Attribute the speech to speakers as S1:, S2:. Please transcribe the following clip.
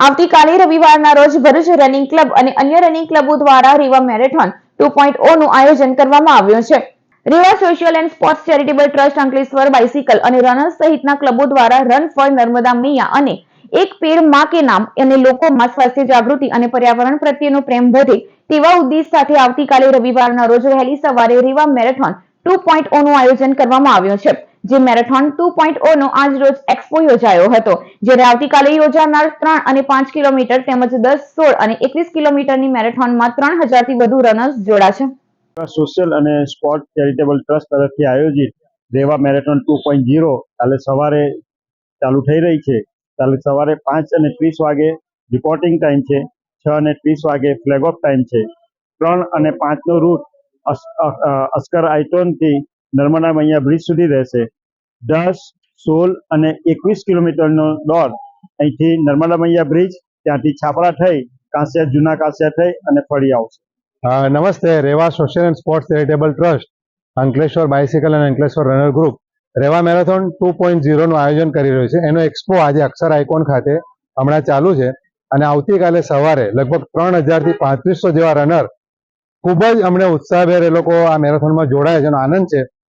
S1: આવતીકાલે રવિવારના રોજ ભરૂચ રનિંગ ક્લબ અને અન્ય રનિંગ ક્લબો દ્વારા રીવા મેરેથોન ટુ પોઈન્ટનું આયોજન કરવામાં આવ્યું છે. Reva social and sports charitable trust Ankleshwar bicycle અને રનર્સ સહિતના ક્લબો દ્વારા રન ફોર નર્મદા મૈયા અને એક પેડમાં કે નામ અને લોકોમાં સ્વાસ્થ્ય જાગૃતિ અને પર્યાવરણ પ્રત્યેનો પ્રેમ વધે તેવા ઉદ્દેશ સાથે આવતીકાલે રવિવારના રોજ વહેલી સવારે રીવા મેરેથોન ટુ નું આયોજન કરવામાં આવ્યું છે. જે મેરેથોન ટુ પોઈન્ટ નો આજ રોજ એક્સપો યોજાયો હતો, જ્યારે આવતીકાલે યોજાનાર ત્રણ અને પાંચ કિલોમીટર તેમજ દસ, સોળ અને એકવીસ કિલોમીટરની મેરેથોનમાં ત્રણ હજારથી વધુ રનર્સ જોડાશે
S2: સોશિયલ અને સ્પોર્ટ ચેરિટેબલ ટ્રસ્ટ તરફથી આયોજિત Reva marathon two point zero કાલે સવારે ચાલુ થઈ રહી છે. કાલે સવારે પાંચ અને ત્રીસ વાગે રિપોર્ટિંગ ટાઈમ છે, છ અને ત્રીસ વાગે ફ્લેગ ઓફ ટાઈમ છે. ત્રણ અને પાંચનો રૂટ અસ્કર આઇટોનથી નર્મદા મૈયા બ્રિજ સુધી રહેશે. દસ, સોળ અને એકવીસ કિલોમીટરનો દોડ. અહીંથી નર્મદા મૈયા બ્રિજ, ત્યાંથી છાપરા થઈ, કાંસિયા, જૂના કાંસિયા થઈ અને ફરી આવશે.
S3: નમસ્તે, Reva social and sports charitable trust, Ankleshwar bicycle અને Ankleshwar runner group. Reva marathon two point ઝીરોનું આયોજન કરી રહ્યું છે. એનો એક્સપો આજે અક્ષર આઇકોન ખાતે હમણાં ચાલુ છે અને આવતીકાલે સવારે લગભગ ત્રણ હજારથી પાંત્રીસો જેવા રનર ખૂબ જ અમને ઉત્સાહભેર એ લોકો આ મેરેથોનમાં જોડાય છે. આનંદ છે.